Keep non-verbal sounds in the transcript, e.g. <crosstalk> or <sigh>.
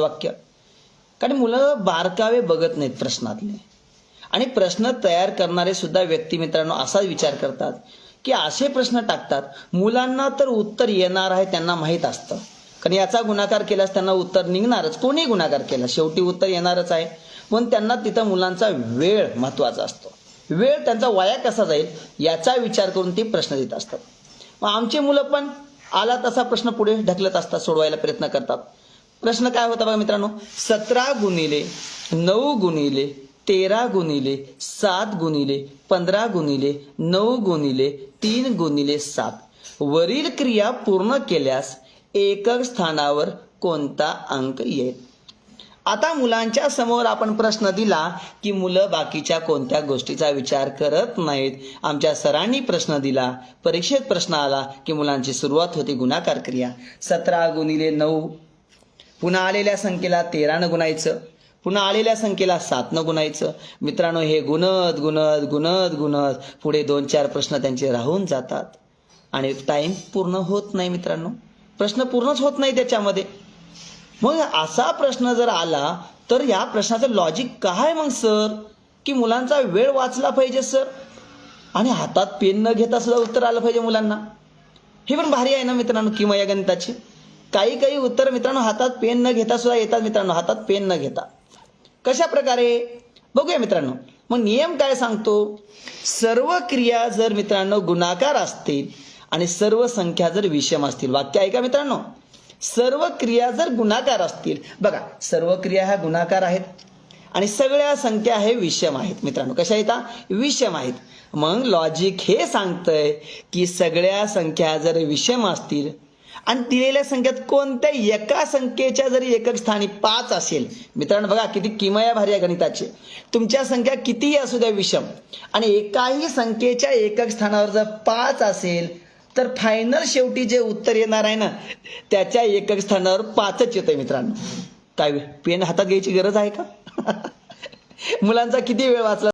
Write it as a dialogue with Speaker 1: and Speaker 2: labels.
Speaker 1: वाक्य. कारण मुलं बारकावे बघत नाहीत प्रश्नातले. आणि प्रश्न तयार करणारे सुद्धा व्यक्तिमित्रांनो असा विचार करतात की असे प्रश्न टाकतात मुलांना तर उत्तर येणार आहे त्यांना माहीत असतं. कारण याचा गुणाकार केल्यास त्यांना उत्तर निघणारच कोणी गुणाकार केला? शेवटी उत्तर येणारच आहे. पण त्यांना तिथं मुलांचा वेळ महत्त्वाचा असतो. वेळ त्यांचा वाया कसा जाईल याचा विचार करून ते प्रश्न देत असतात. मग आमची मुलं पण आला तसा प्रश्न पुढे ढकलत असतात सोडवायला प्रयत्न करतात. प्रश्न काय होता बघा मित्रांनो? सतरा गुणिले नऊ गुणिले तेरा गुणिले सात गुणिले पंधरा गुणिले नऊ गुणिले तीन गुणिले सात. वरील क्रिया पूर्ण केल्यास एकक स्थानावर कोणता अंक येईल? आता मुलांच्या समोर आपण प्रश्न दिला की मुलं बाकीच्या कोणत्या गोष्टीचा विचार करत नाहीत. आमच्या सरांनी प्रश्न दिला परीक्षेत प्रश्न आला की मुलांची सुरुवात होती गुणाकार क्रिया. सतरा गुणिले नऊ पुन्हा आलेल्या संख्येला तेरानं गुणायचं पुन्हा आलेल्या संख्येला सातनं गुणायचं. मित्रांनो हे गुणत गुणत गुणत गुणत पुढे दोन चार प्रश्न त्यांचे राहून जातात. आणि टाईम पूर्ण होत नाही मित्रांनो. प्रश्न पूर्णच होत नाही त्याच्यामध्ये. मग असा प्रश्न जर आला तर या प्रश्नाचं लॉजिक काय मग सर की मुलांचा वेळ वाचला पाहिजे सर आणि हातात पेन न घेता सुद्धा उत्तर आलं पाहिजे मुलांना. हे पण भारी आहे ना मित्रांनो किमया गणिताची? काही काही उत्तर मित्रांनो हातात पेन न घेता सुद्धा येतात मित्रांनो. हातात पेन न घेता. कशा प्रकारे? बघूया मित्रांनो. मग नियम काय सांगतो? सर्व क्रिया जर मित्रांनो गुणाकार असतील आणि सर्व संख्या जर विषम असतील. वाक्य आहे का मित्रांनो. सर्व क्रिया जर गुणाकार असतील. बघा सर्व क्रिया ह्या गुणाकार आहेत आणि सगळ्या संख्या हे विषम आहेत मित्रांनो. कशा येतात विषम आहेत. मग लॉजिक हे सांगतंय की सगळ्या संख्या जर विषम असतील आणि दिलेल्या संख्येत कोणत्या एका संख्येच्या जरी एकक स्थानी पाच असेल मित्रांनो बघा किती किमया भारी आहे गणिताचे. तुमच्या संख्या कितीही असू द्या विषम आणि एकाही संख्येच्या एकक स्थानावर जर पाच असेल तर फायनल शेवटी जे उत्तर येणार आहे ना त्याच्या एकक स्थानावर पाचच येतंय मित्रांनो. काय पेन हातात घ्यायची गरज आहे का? <laughs> मुलांचा किती वेळ वाचला?